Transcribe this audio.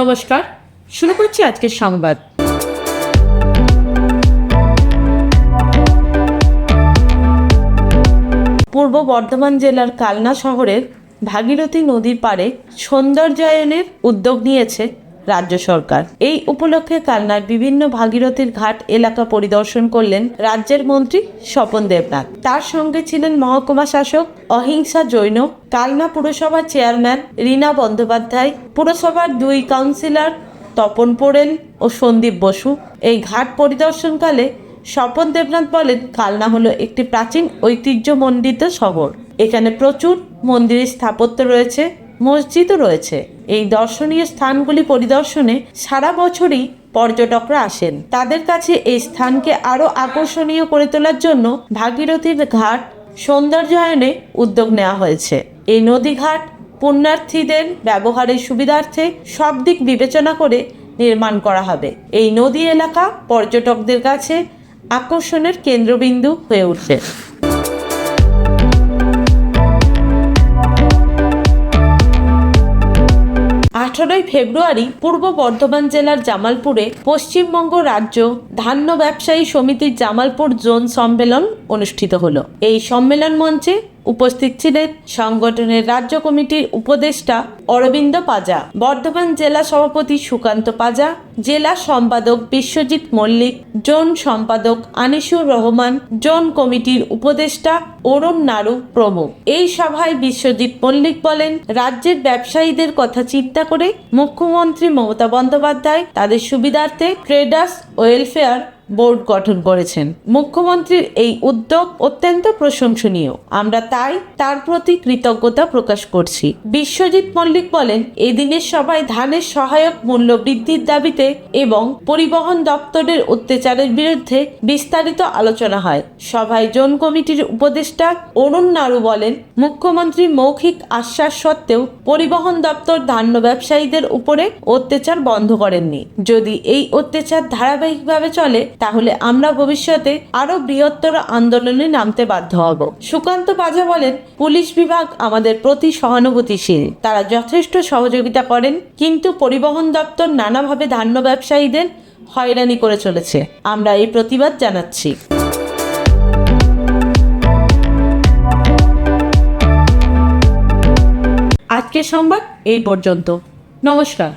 নমস্কার, শুরু করছি আজকের সংবাদ। পূর্ব বর্ধমান জেলার কালনা শহরের ভাগীরথী নদীর পাড়ে সৌন্দর্যায়নের উদ্যোগ নিয়েছে রাজ্য সরকার। এই উপলক্ষে কালনার বিভিন্ন ভাগীরথীর ঘাট এলাকা পরিদর্শন করলেন রাজ্যের মন্ত্রী স্বপন দেবনাথ। তার সঙ্গে ছিলেন মহকুমা শাসক, অহিংসা জৈন, কালনা পুরসভার চেয়ারম্যান রীনা বন্দ্যোপাধ্যায়, পুরসভার দুই কাউন্সিলর তপন পোড়েল ও সন্দীপ বসু। এই ঘাট পরিদর্শনকালে স্বপন দেবনাথ বলেন, কালনা হলো একটি প্রাচীন ঐতিহ্যমণ্ডিত শহর। এখানে প্রচুর মন্দিরের স্থাপত্য রয়েছে। মসজিদও রয়েছে। এই দর্শনীয় স্থানগুলি পরিদর্শনে সারা বছরই পর্যটকরা আসেন। তাদের কাছে এই স্থানকে আরও আকর্ষণীয় করে তোলার জন্য ভাগীরথীর ঘাট সৌন্দর্যায়নে উদ্যোগ নেওয়া হয়েছে। এই নদীঘাট পুণ্যার্থীদের ব্যবহারের সুবিধার্থে সব দিক বিবেচনা করে নির্মাণ করা হবে। এই নদী এলাকা পর্যটকদের কাছে আকর্ষণের কেন্দ্রবিন্দু হয়ে উঠছে। আঠারোই ফেব্রুয়ারি পূর্ব বর্ধমান জেলার জামালপুরে পশ্চিমবঙ্গ রাজ্য ধান্য ব্যবসায়ী সমিতির জামালপুর জোন সম্মেলন অনুষ্ঠিত হলো। এই সম্মেলন মঞ্চে উপস্থিত ছিলেন সংগঠনের রাজ্য কমিটির উপদেষ্টা অরবিন্দ পাজা, বর্ধমান জেলা সভাপতি সুকান্ত পাজা, জেলা সম্পাদক বিশ্বজিৎ মল্লিক, জোন সম্পাদক আনিসুর রহমান, জোন কমিটির উপদেষ্টা অরুণ নাড়ু প্রমুখ। এই সভায় বিশ্বজিৎ মল্লিক বলেন, রাজ্যের ব্যবসায়ীদের কথা চিন্তা করে মুখ্যমন্ত্রী মমতা বন্দ্যোপাধ্যায় তাদের সুবিধার্থে ট্রেডার্স ওয়েলফেয়ার বোর্ড গঠন করেছেন। মুখ্যমন্ত্রীর এই উদ্যোগ অত্যন্ত প্রশংসনীয়। আমরা তাই তার প্রতি কৃতজ্ঞতা প্রকাশ করছি। বিশ্বজিৎ মল্লিক বলেন এই দিনের সভায় ধানের সহায়ক মূল্য বৃদ্ধির দাবিতে এবং পরিবহন দপ্তরের অত্যাচারের বিরুদ্ধে বিস্তারিত আলোচনা হয়। সভায় জোন কমিটির উপদেষ্টা অরুণ নাড়ু বলেন, মুখ্যমন্ত্রী মৌখিক আশ্বাস সত্ত্বেও পরিবহন দপ্তর ধান্য ব্যবসায়ীদের উপরে অত্যাচার বন্ধ করেননি। যদি এই অত্যাচার ধারাবাহিকভাবে চলে তাহলে আমরা ভবিষ্যতে আরও বৃহত্তর আন্দোলনে নামতে বাধ্য হব। সুকান্ত পাজা বলেন, পুলিশ বিভাগ আমাদের প্রতি সহানুভূতিশীল। তারা যথেষ্ট সহযোগিতা করেন, কিন্তু পরিবহন দপ্তর নানাভাবে ধান্য ব্যবসায়ীদের হয়রানি করে চলেছে। আমরা এই প্রতিবাদ জানাচ্ছি। আজকের সংবাদ এই পর্যন্ত। নমস্কার।